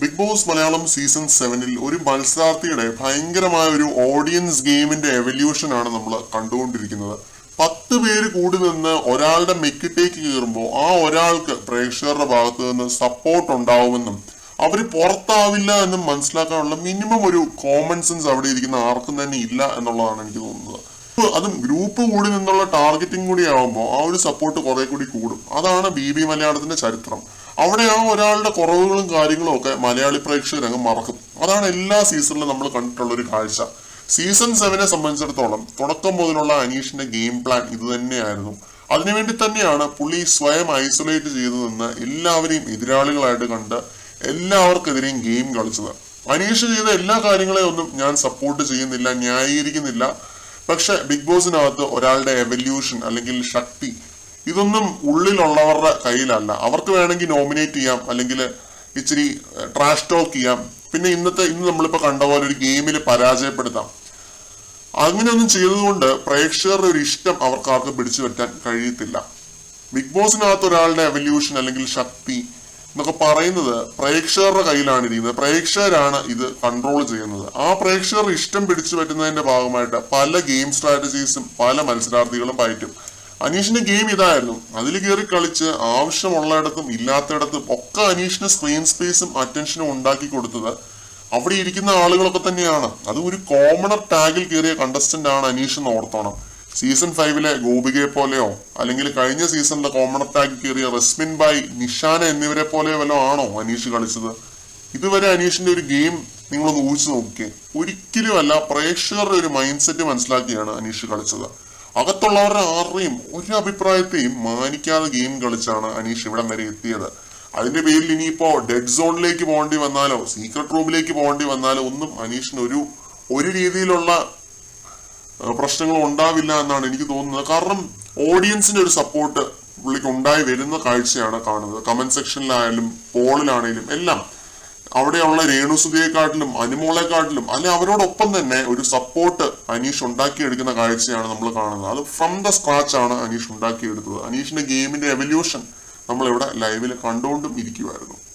Big boss Malayalam season സെവനിൽ ഒരു മത്സരാർത്ഥിയുടെ ഭയങ്കരമായ ഒരു ഓഡിയൻസ് ഗെയിമിന്റെ എവല്യൂഷൻ ആണ് നമ്മൾ കണ്ടുകൊണ്ടിരിക്കുന്നത്. പത്ത് പേര് കൂടി നിന്ന് ഒരാളുടെ മെക്കിട്ടേക്ക് കയറുമ്പോൾ ആ ഒരാൾക്ക് പ്രേക്ഷകരുടെ ഭാഗത്ത് നിന്ന് സപ്പോർട്ട് ഉണ്ടാവുമെന്നും അവർ പുറത്താവില്ല എന്നും മനസ്സിലാക്കാനുള്ള മിനിമം ഒരു കോമൺ സെൻസ് അവിടെ ഇരിക്കുന്ന ആർക്കും തന്നെ ഇല്ല എന്നുള്ളതാണ് എനിക്ക് തോന്നുന്നത്. അതും ഗ്രൂപ്പ് കൂടി നിന്നുള്ള ടാർഗറ്റിംഗ് കൂടി ആവുമ്പോൾ ആ ഒരു സപ്പോർട്ട് കുറെ കൂടി കൂടും. അതാണ് ബി ബി മലയാളത്തിന്റെ ചരിത്രം. അവിടെ ആ ഒരാളുടെ കുറവുകളും കാര്യങ്ങളും ഒക്കെ മലയാളി പ്രേക്ഷകർ അങ്ങ് മറക്കും. അതാണ് എല്ലാ സീസണിലും നമ്മൾ കണ്ടിട്ടുള്ള ഒരു കാഴ്ച. സീസൺ സെവനെ സംബന്ധിച്ചിടത്തോളം തുടക്കം മുതലുള്ള അനീഷിന്റെ ഗെയിം പ്ലാൻ ഇത് തന്നെയായിരുന്നു. അതിനുവേണ്ടി തന്നെയാണ് പുള്ളി സ്വയം ഐസൊലേറ്റ് ചെയ്തു നിന്ന് എല്ലാവരെയും എതിരാളികളായിട്ട് കണ്ട് എല്ലാവർക്കെതിരെയും ഗെയിം കളിച്ചത്. അനീഷ് ചെയ്ത എല്ലാ കാര്യങ്ങളെയും ഒന്നും ഞാൻ സപ്പോർട്ട് ചെയ്യുന്നില്ല ന്യായീകരിക്കുന്നില്ല. പക്ഷെ ബിഗ് ബോസിനകത്ത് ഒരാളുടെ എവല്യൂഷൻ അല്ലെങ്കിൽ ശക്തി ഇതൊന്നും ഉള്ളിലുള്ളവരുടെ കയ്യിലല്ല. അവർക്ക് വേണമെങ്കിൽ നോമിനേറ്റ് ചെയ്യാം അല്ലെങ്കിൽ ഇച്ചിരി ട്രാഷ് ടോക്ക് ചെയ്യാം. പിന്നെ ഇന്നത്തെ ഇന്ന് നമ്മളിപ്പോൾ കണ്ട പോലെ ഒരു ഗെയിമിൽ പരാജയപ്പെടുത്താം. അങ്ങനെയൊന്നും ചെയ്തതുകൊണ്ട് പ്രേക്ഷകരുടെ ഒരു ഇഷ്ടം അവർക്ക് ആർക്കും പിടിച്ചു പറ്റാൻ കഴിയത്തില്ല. ബിഗ് ബോസിനകത്ത് ഒരാളുടെ എവല്യൂഷൻ അല്ലെങ്കിൽ ശക്തി എന്നൊക്കെ പറയുന്നത് പ്രേക്ഷകരുടെ കയ്യിലാണ് ഇരിക്കുന്നത്. പ്രേക്ഷകരാണ് ഇത് കൺട്രോൾ ചെയ്യുന്നത്. ആ പ്രേക്ഷകർ ഇഷ്ടം പിടിച്ചു പറ്റുന്നതിന്റെ ഭാഗമായിട്ട് പല ഗെയിം സ്ട്രാറ്റജീസും പല മത്സരാർത്ഥികളും പയറ്റും. അനീഷിന്റെ ഗെയിം ഇതായിരുന്നു. അതിൽ കയറി കളിച്ച് ആവശ്യമുള്ളിടത്തും ഇല്ലാത്തയിടത്തും ഒക്കെ അനീഷിന് സ്ക്രീൻ സ്പേസും അറ്റൻഷനും ഉണ്ടാക്കി കൊടുത്തത് അവിടെ ഇരിക്കുന്ന ആളുകളൊക്കെ തന്നെയാണ്. അത് ഒരു കോമണർ ടാഗിൽ കയറിയ കണ്ടസ്റ്റന്റ് ആണ് അനീഷ് എന്ന് ഓർത്തോണം. സീസൺ ഫൈവിലെ ഗോപികയെ പോലെയോ അല്ലെങ്കിൽ കഴിഞ്ഞ സീസണിലെ കോമണർ ടാഗിൽ കയറിയ റസ്മിൻ ബായ് നിഷാന എന്നിവരെ പോലെയോ വല്ലോ ആണോ അനീഷ് കളിച്ചത്? ഇതുവരെ അനീഷിന്റെ ഒരു ഗെയിം നിങ്ങളൊന്ന് ഊഹിച്ചു നോക്കിയേ ഒരിക്കലും അല്ല പ്രേക്ഷകരുടെ ഒരു മൈൻഡ് സെറ്റ് മനസ്സിലാക്കിയാണ് അനീഷ് കളിച്ചത്. അകത്തുള്ളവരുടെ ആരുടെയും ഒരു അഭിപ്രായത്തെയും മാനിക്കാതെ ഗെയിം കളിച്ചാണ് അനീഷ് ഇവിടം വരെ എത്തിയത്. അതിന്റെ പേരിൽ ഇനിയിപ്പോ ഡെഡ് സോണിലേക്ക് പോകേണ്ടി വന്നാലോ സീക്രട്ട് റൂമിലേക്ക് പോകേണ്ടി വന്നാലോ ഒന്നും അനീഷിന് ഒരു ഒരു രീതിയിലുള്ള പ്രശ്നങ്ങളും ഉണ്ടാവില്ല എന്നാണ് എനിക്ക് തോന്നുന്നത്. കാരണം ഓഡിയൻസിന്റെ ഒരു സപ്പോർട്ട് പുള്ളിക്ക് ഉണ്ടായി വരുന്ന കാഴ്ചയാണ് കാണുന്നത്. കമന്റ് സെക്ഷനിലായാലും പോളിലാണെങ്കിലും എല്ലാം അവിടെയുള്ള രേണുസുതിയെക്കാട്ടിലും അനുമോളെക്കാട്ടിലും അല്ലെ അവരോടൊപ്പം തന്നെ ഒരു സപ്പോർട്ട് അനീഷ് ഉണ്ടാക്കിയെടുക്കുന്ന കാഴ്ചയാണ് നമ്മൾ കാണുന്നത്. അത് ഫ്രം ദ സ്ക്രാച്ച് ആണ് അനീഷ് ഉണ്ടാക്കിയെടുത്തത്. അനീഷിന്റെ ഗെയിമിന്റെ എവല്യൂഷൻ നമ്മൾ ഇവിടെ ലൈവിൽ കണ്ടുകൊണ്ടും ഇരിക്കുമായിരുന്നു